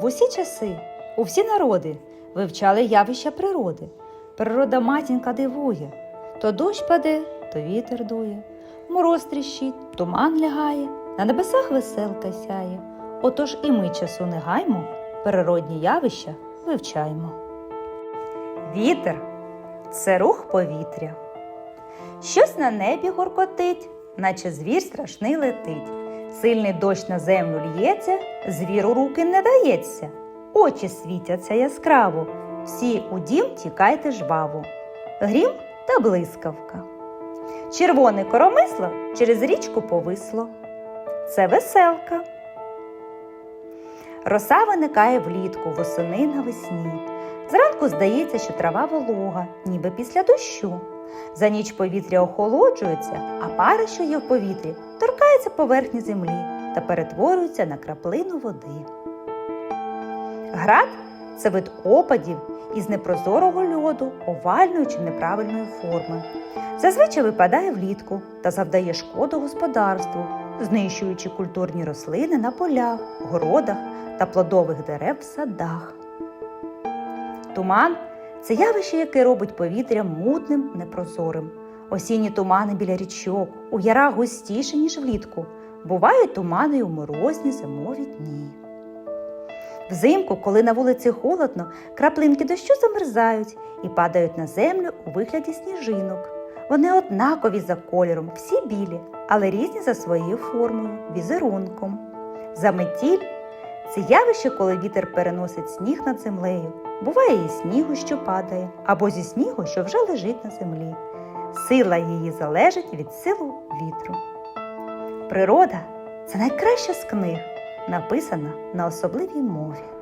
В усі часи, у всі народи вивчали явища природи. Природа матінка дивує. То дощ паде, то вітер дує, мороз тріщить, туман лягає, на небесах веселка сяє. Отож і ми часу не гаймо, природні явища вивчаймо. Вітер це рух повітря. Щось на небі гуркотить, наче звір страшний летить. Сильний дощ на землю лється, звіру руки не дається. Очі світяться яскраво, всі у дім тікайте жваво. Грім та блискавка. Червоне коромисло через річку повисло. Це веселка. Роса виникає влітку, восени навесні. Зранку здається, що трава волога, ніби після дощу. За ніч повітря охолоджується, а пара, що є в повітрі, торкається поверхні землі та перетворюється на краплину води. Град це вид опадів із непрозорого льоду, овальної чи неправильної форми. Зазвичай випадає влітку та завдає шкоду господарству, знищуючи культурні рослини на полях, городах та плодових дерев в садах. Туман це явище, яке робить повітря мутним, непрозорим. Осінні тумани біля річок, у ярах густіше, ніж влітку. Бувають тумани й у морозні зимові дні. Взимку, коли на вулиці холодно, краплинки дощу замерзають і падають на землю у вигляді сніжинок. Вони однакові за кольором, всі білі, але різні за своєю формою, візерунком. Заметіль це явище, коли вітер переносить сніг над землею. Буває і снігу, що падає, або зі снігу, що вже лежить на землі. Сила її залежить від силу вітру. Природа це найкраща з книг, написана на особливій мові.